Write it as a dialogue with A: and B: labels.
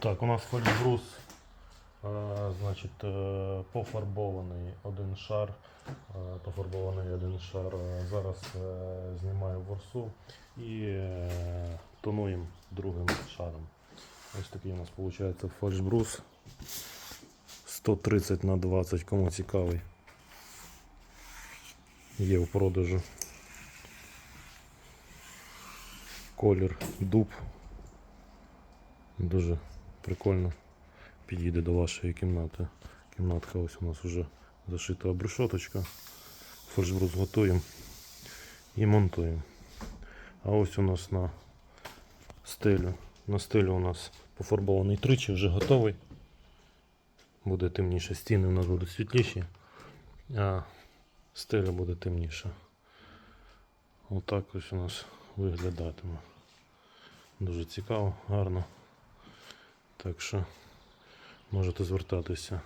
A: Так, у нас фольбрус, е, значить, е, пофарбований один шар, е, пофарбований один шар. Зараз знімаю ворсу і тонуємо другим шаром. Ось такий у нас виходить фольбрус 130 на 20, кому цікавий. Є в продажу. Колір дуб. Дуже прикольно підійде до вашої кімнати. Кімнатка ось у нас вже зашита обрешоточка. Фольшбрус готуємо і монтуємо. А ось у нас на стелю. На стелю у нас пофарбований тричі, вже готовий. Буде темніше. Стіни у нас будуть світліші, а стеля буде темніша. Отак ось у нас виглядатиме. Дуже цікаво, гарно. Так що можете звертатися.